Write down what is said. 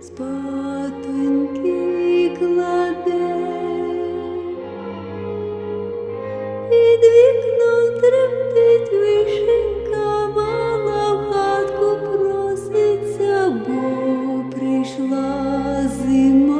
спатоньки Під вікном тремтить мала хатку проситься, бо прийшла зима.